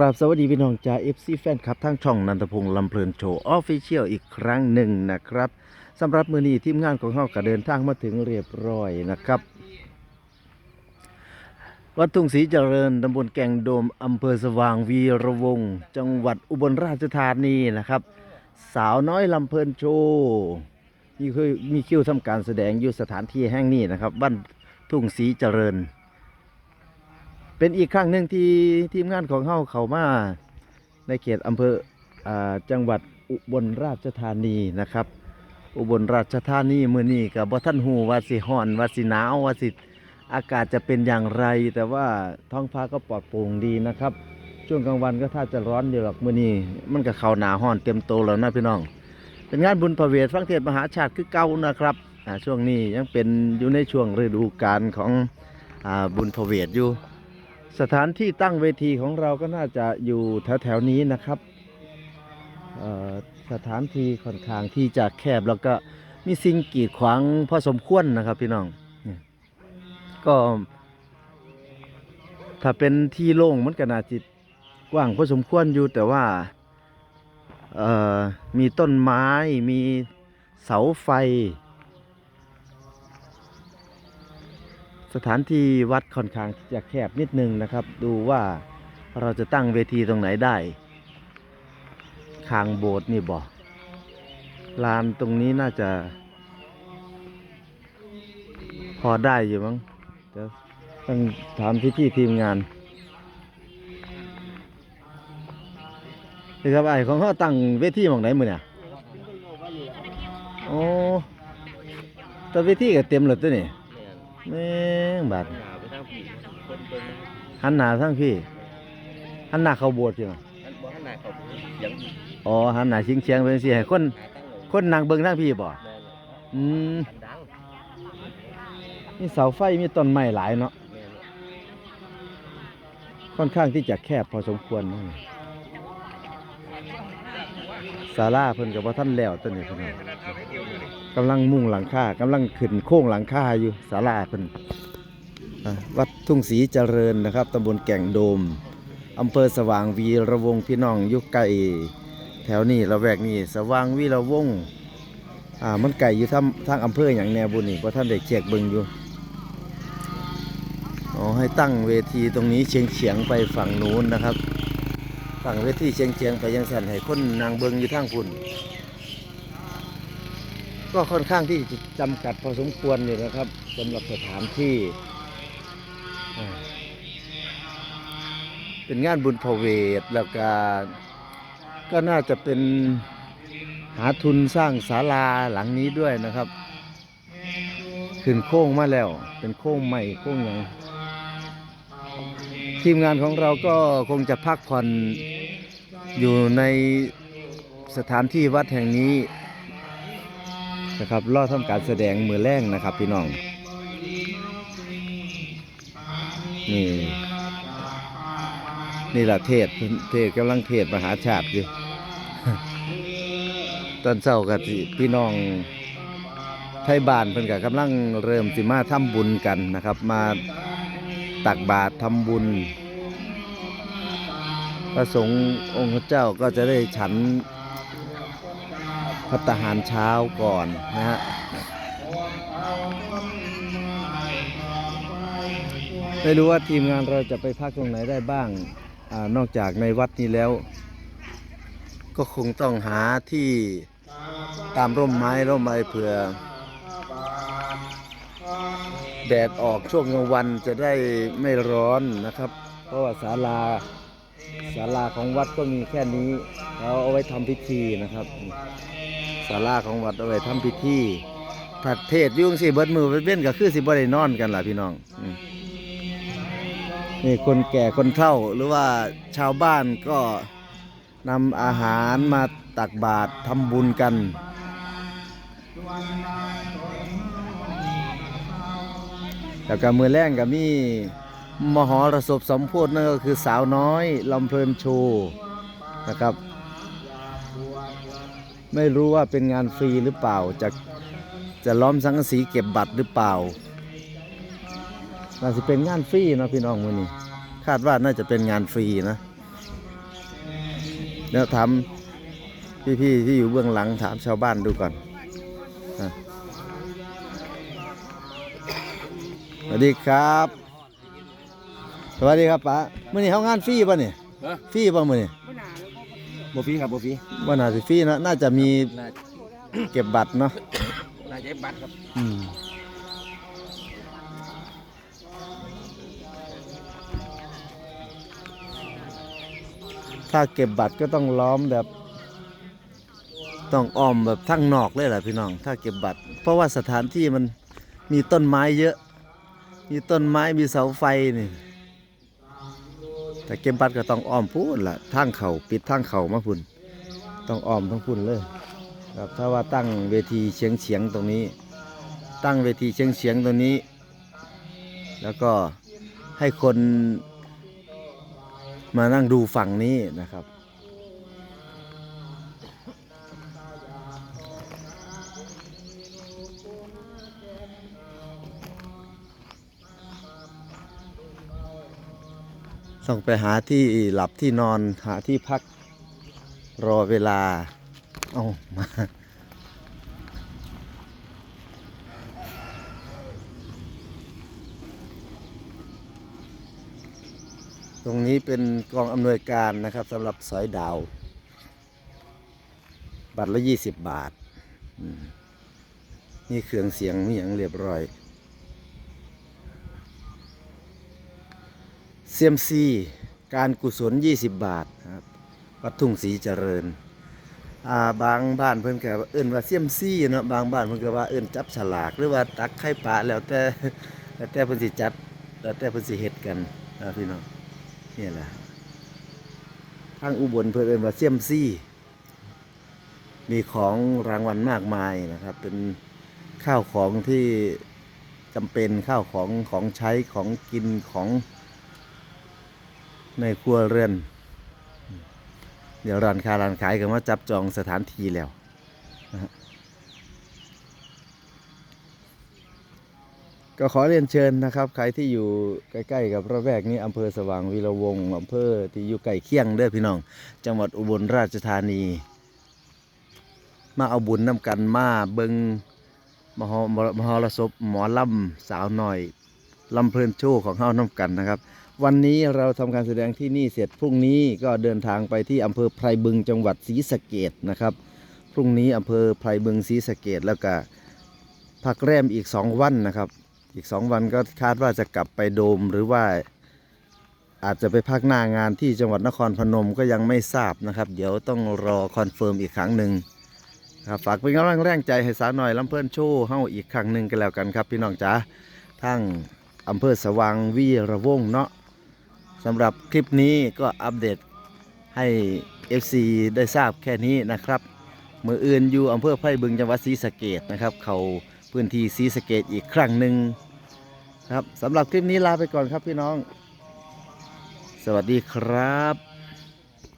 ครับสวัสดีพี่น้องจ่าเอฟซีแฟนคลับทั้งช่องนันทพงษ์ลำเพลินโชว์ออฟฟิเชียลอีกครั้งหนึ่งนะครับสำหรับมือนี้ทีมงานของเราก็เดินทางมาถึงเรียบร้อยนะครับ วัดทุ่งศรีเจริญตำบลแก่งโดมอำเภอสว่างวีระวงศ์จังหวัดอุบลราชธานีนะครับ สาวน้อยลำเพลินโชว์มีคิวมีคิวทำการแสดงอยู่สถานที่แห่งนี้นะครับบ้านทุ่งศรีเจริญ เป็นอีกครั้งหนึ่งที่ทีมงานของเฮาเขามาในเขตอำเภออจังหวัดอุบลราชธานีนะครับ อุบลราชธานีมื้อนี้กับบ่ท่านฮู้ว่าสิฮ้อนว่าสิหนาวว่าสิอากาศจะเป็นอย่างไร แต่ว่าท้องฟ้าก็ปลอดโปร่งดีนะครับ ช่วงกลางวันก็ถ้าจะร้อนอยู่หรอกมื้อนี้มันก็เข้าหนาฮ้อนเต็มโตแล้วนะพี่น้อง เป็นงานบุญพระเวทฟังเทศมหาชาติคือเก่านะครับช่วงนี้ยังเป็นอยู่ในช่วงฤดูกาลของอบุญพระเวทอยู่ สถานที่ตั้งเวทีของเราก็น่าจะอยู่แถวๆนี้นะครับสถานที่ค่อนข้างที่จะแคบแล้วก็มีสิ่งกีดขวางพอสมควรนะครับพี่น้องก็ถ้าเป็นที่โล่งมันก็น่าจิตกว้างพอสมควรอยู่แต่ว่ามีต้นไม้มีเสาไฟ สถานที่วัดค่อนข้างที่จะแคบนิดนึงนะครับ ดูว่าเราจะตั้งเวทีตรงไหนได้คางโบสถ์นี่บ่ลานตรงนี้น่าจะ พอได้อยู่มั้งเดี๋ยวต้องถามพี่พี่ๆทีมงานนี่ครับไอ้ของเขาตั้งเวทีหมองไหนมือเนี่ยโอ้แต่เวทีก็เต็มเลยตัวนี่ แม่งบาดหนาไปทางผีเบิ่งเบิ่งหันหน้าทั้งพี่หันหน้าเข้าโบสถ์ใช่ไหมอันบ่ข้างหน้าเขาเสียงอ๋อหันหน้าเฉียงเฉียงๆเป็นสิให้คนหาตั้งเลยคนนั่งเบิ่งทั้งพี่บ่แม่นอืมอันดังมีเสาไฟมีต้นไม้หลายเนาะแม่นค่อนข้างที่จะแคบพอสมควรนะศาลาเพิ่นก็บ่ทันแล้วตัวนี้เพิ่นน่ะ กำลังมุ่งหลังคากำลังขึ้นโค้งหลังคาอยู่ศาลาเพิ่นวัดทุ่งศรีเจริญนะครับตำบลแก่งโดมอำเภอสว่างวีระวงพี่น้องยู่ใกล้แถวนี้ละแวกนี้สว่างวีระวงอ่ามันไกลอยู่ทางทางอำเภออย่างแนวบุญนี่เพราะท่านได้เช็คเบิ่งอยู่อ๋อให้ตั้งเวทีตรงนี้เฉียงเฉียงไปฝั่งนู้นนะครับตั้งเวทีเฉียงเฉียงไปยังสันให้คนนางเบิงอยู่ทางคุณ ก็ค่อนข้างที่จะจำกัดพอสมควรอยู่นะครับสำหรับสถานที่ เป็นงานบุญพระเวทแล้วก็ก็น่าจะเป็นหาทุนสร้างศาลาหลังนี้ด้วยนะครับ ขึ้นโค้งมาแล้ว เป็นโค้งใหม่โค้งยังทีมงานของเราก็คงจะพักผ่อนอยู่ในสถานที่วัดแห่งนี้ นะครับรอทำการแสดงมือแรงนะครับ พี่น้องนี่นี่แหละเทศเทศกำลังเทศมหาชาติอยู่ตอนเช้ากับพี่น้องไทยบ้านเพิ่นก็กำลังเริ่มสิมาทำบุญกันนะครับ มาตักบาตรทำบุญ พระสงฆ์องค์เจ้าก็จะได้ฉัน พัตหารเช้าก่อนนะฮะไม่รู้ว่าทีมงานเราจะไปพักตรงไหนได้บ้างอานอกจากในวัดนี้แล้ว ก็คงต้องหาที่ตามร่มไม้ร่มไม้เผื่อ แดดออกช่วงกลางวันจะได้ไม่ร้อนนะครับ เพราะว่าศาลาศาลาของวัดก็มีแค่นี้ เราเอาไว้ทำพิธีนะครับ ศาลาของวัดเอาไว้ทำพิธีถัดเทศยุ่งสิเบิดมือเบิดเว้นก็คือสิบ่ได้นอนกันล่ะพี่น้องนี่คนแก่คนเฒ่าหรือว่าชาวบ้านก็นำอาหารมาตักบาตรทำบุญกัน แล้วก็มือแรงก็มีมหรสพสมโพธินั่นก็คือสาวน้อยลำเพลินโชว์นะครับ ไม่รู้ว่าเป็นงานฟรีหรือเปล่า จะจะล้อมสังกะสีเก็บบัตรหรือเปล่าน่าจะเป็นงานฟรีเนาะพี่น้องมือนี้ คาดว่าน่าจะเป็นงานฟรีนะเดี๋ยวถามพี่ๆที่อยู่เบื้องหลังถามชาวบ้านดูก่อนอะสวัสดีครับ สวัสดีครับป้ามื่อนี้เขางานฟรีป่ะเนี่ยฮะฟรีป่ะมื่อนี้ บ่ฟรีครับบ่ฟรีว่าน่าจะฟรีนะน่าจะมีน่าเก็บบัตรเนาะน่าจะบัตรครับอืมถ้าเก็บบัตรก็ต้องล้อมแบบ ต้องอ้อมแบบทั้งนอกเลยแหละพี่น้อง ถ้าเก็บบัตร เพราะว่าสถานที่มันมีต้นไม้เยอะ มีต้นไม้มีเสาไฟนี่ แต่เก็บบัตรก็ต้องอ้อมพูนละทางเขาปิดทางเขามาพุ่นต้องอ้อมทั้งพุ่นเลยครับถ้าว่าตั้งเวทีเฉียงเฉียงๆตรงนี้ ตั้งเวทีเฉียงเฉียงๆตรงนี้ แล้วก็ให้คนมานั่งดูฝั่งนี้นะครับ ต้องไปหาที่หลับที่นอนหาที่พักรอเวลา เอามา ตรงนี้เป็นกองอำนวยการนะครับสำหรับสอยดาว บัตรละยี่สิบบาท นี่เครื่องเสียงมีอย่างเรียบร้อย เซียมซีการกุศล 20 บาทครับวัดทุ่งศรีเจริญอ่าบางบ้านเพิ่นก็เอิ้นว่าเซียมซี่เนาะบางบ้านเพิ่นก็ว่าเอิ้นจับฉลากหรือว่าตักไข่ปลาแล้วแต่แล้วแต่เพิ่นสิจัดแล้วแต่เพิ่นสิเฮ็ดกันนะพี่น้องนี่แหละทางอุบลเพิ่นเอิ้นว่าเซียมซี่มีของรางวัลมากมายนะครับ เป็นข้าวของที่จำเป็นข้าวของของใช้ของกินของ ในครัวเรือน เดี๋ยวร้านค้าร้านขายกันว่าจับจองสถานที่แล้วนะฮะก็ขอเรียนเชิญนะครับใครที่อยู่ใกล้ๆกับระแวกนี้อำเภอสว่างวีระวงศ์อำเภอที่อยู่ใกล้เคียงเด้อพี่น้อง จังหวัดอุบลราชธานี มาเอาบุญนำกันมาเบิงมหมหรสพหมอลำสาวหน่อยลำเพลินโชว์ของเฮานำกันนะครับ วันนี้เราทำการแสดงที่นี่เสร็จพรุ่งนี้ก็เดินทางไปที่อำเภอไพรบึงจังหวัดศรีสะเกดนะครับ พรุ่งนี้อำเภอไพรบึงศรีสะเกดแล้วก็พักแรมอีกสองวันนะครับ อีกสองวันก็คาดว่าจะกลับไปโดมหรือว่าอาจจะไปพักหน้างานที่จังหวัดนครพนมก็ยังไม่ทราบนะครับ เดี๋ยวต้องรอคอนเฟิร์มอีกครั้งหนึ่งครับฝากเป็นกำลังแรงใจให้สาวหน่อยลำเพิ่นโชว์เฮาอีกครั้งหนึ่งกันแล้วกันครับ พี่น้องจ๋าทั้งอำเภอสว่างวีระวงเนาะ สำหรับคลิปนี้ก็อัปเดตให้ FC ได้ทราบแค่นี้นะครับมืออื่นอยู่อำเภอไผ่บึงจังหวัดศรีสะเกดนะครับ เขาพื้นที่ศรีสะเกดอีกครั้งหนึ่งครับสำหรับคลิปนี้ลาไปก่อนครับพี่น้อง สวัสดีครับ